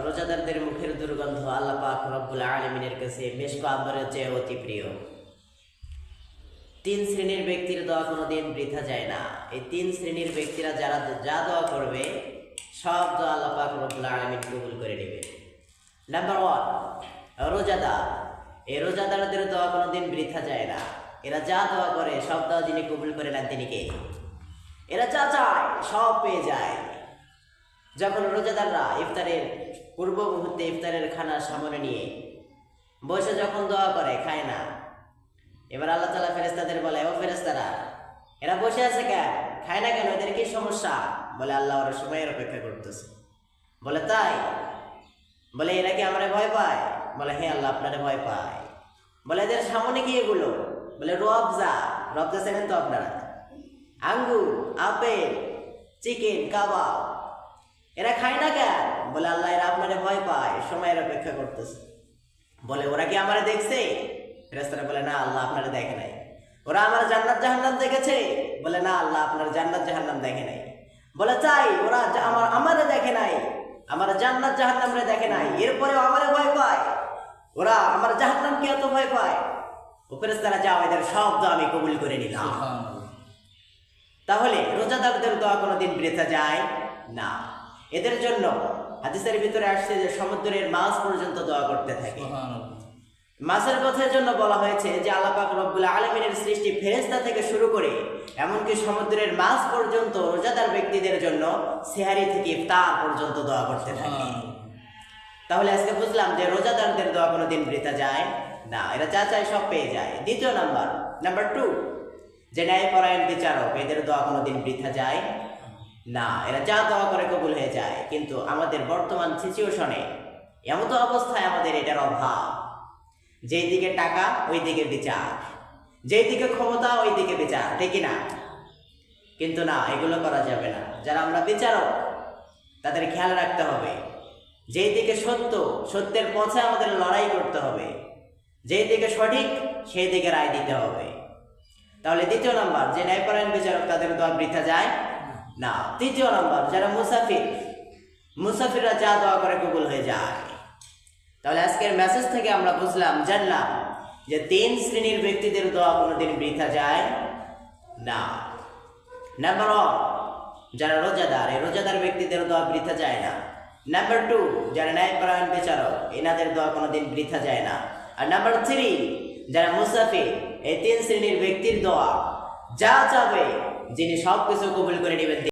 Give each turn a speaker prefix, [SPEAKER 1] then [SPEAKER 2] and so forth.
[SPEAKER 1] রোজাদারদের মুখের দুর্গন্ধ আল্লাহ পাক রব্বুল আলমিনের কাছে মেশক আম্বরের চেয়ে অতি প্রিয়। তিন শ্রেণির ব্যক্তির দোয়া কোনোদিন বৃথা যায় না। এই তিন শ্রেণির ব্যক্তিরা যারা যা দোয়া করবে, সব দোয়া আল্লাহ পাক রব্বুল আলমিন কবুল করে নেবে। নাম্বার ওয়ান রোজাদার। এই রোজাদারদের দোয়া কোনোদিন বৃথা যায় না। এরা যা দোয়া করে, সব দোয়া যিনি কবুল করে নেন তিনি কে? এরা যা চায়, সব পেয়ে যায়। যখন রোজাদাররা ইফতারের পূর্ব মুহূর্তে ইফতারের খানা সামনে নিয়ে বসে যখন দোয়া করে, খায় না। এবার আল্লাহ তালা ফেরেস্তাদের বলে, ও ফেরেস্তারা এরা বসে আছে কেন? খায় না কেন? এদের কি সমস্যা? বলে আল্লাহ ওরা সময়ের অপেক্ষা করতেছে। বলে, তাই? বলে, এরা কি আমরা ভয় পায়? বলে হ্যাঁ আল্লাহ আপনারা ভয় পায়। বলে, এদের সামনে কি এগুলো? বলে রবজা রবজা চেনেন তো আপনারা? আঙ্গুর, আপেল, চিকেন, কাবাব এরা খায় না কেন? বলে আল্লাহ এরা আপনারে ভয় পায় সময়ের অপেক্ষা করতেছে। বলে ওরা কি আমারে দেখছে? ফেরেস্তারা বলে না আল্লাহ আপনারা দেখে নাই। ওরা আমার জান্নাত জাহান্নাম দেখেছে? বলে না আল্লাহ আপনার জান্নাত জাহান্নাম দেখে নাই। বলে চাই ওরা আমার আমারে দেখে নাই। আমার জান্নাত জাহান্নামরে দেখে নাই। এরপরেও আমারে ভয় পায়। ওরা আমার জাহান্নাম জাহান্নামকে এত ভয় পায়। ও ফেরেস্তারা যাও এদের শব্দ আমি কবুল করে নিলাম। তাহলে রোজাদারদের দোয়া কোনোদিন বৃথা যায় না। এদের জন্য হাদিসের ভিতরে আসছে যে সমুদ্রের মাছ পর্যন্ত দোয়া করতে থাকে। মাছের কথার জন্য বলা হয়েছে যে আল্লাপাক রব্বুল আলমিনের সৃষ্টি ফেরেস্তা থেকে শুরু করে এমনকি সমুদ্রের মাছ পর্যন্ত রোজাদার ব্যক্তিদের জন্য সেহারি থেকে ইফতার পর্যন্ত দোয়া করতে থাকে। তাহলে আজকে বুঝলাম যে রোজাদারদের দোয়া কোনো দিন বৃথা যায় না এরা যা চায় সব পেয়ে যায়। দ্বিতীয় নাম্বার নাম্বার টু যে ন্যায়পরায়ণ বিচারক এদের দোয়া কোনো দিন বৃথা যায় না, এরা যা দোয়া করে কবুল হয়ে যায়, কিন্তু আমাদের বর্তমান সিচুয়েশনে এমন তো অবস্থায় আমাদের এটার অভাব। যেই দিকে টাকা, ওই দিকে বিচার। যেই দিকে ক্ষমতা, ওই দিকে বিচার, ঠিক না? কিন্তু না, এগুলো করা যাবে না। যারা আমরা বিচারক, তাদের খেয়াল রাখতে হবে। যেই দিকে সত্য, সত্যের পথে আমাদের লড়াই করতে হবে। যেই দিকে সঠিক, সেই দিকে রায় দিতে হবে। তাহলে দ্বিতীয় নাম্বার, যে ন্যায়পরায়ণ বিচারক তাদের দল বৃথা যায় না, তৃতীয় নাম্বার, যারা মুসাফির, মুসাফিররা যা দোয়া করে কবুল হয়ে যায়। তাহলে আজকের মেসেজ থেকে আমরা বুঝলাম, জানলাম যে তিন শ্রেণির ব্যক্তিদের দোয়া কোনোদিন বৃথা যায় না। নাম্বার ওয়ান যারা রোজাদার, এই রোজাদার ব্যক্তিদের দোয়া বৃথা যায় না। নাম্বার টু যারা ন্যায়পরায়ণ বিচারক, এনাদের দোয়া কোনোদিন বৃথা যায় না। আর নাম্বার থ্রি যারা মুসাফির, এই তিন শ্রেণির ব্যক্তির দোয়া যা চাবে যিনি সব কিছু কবুল করে নেবেন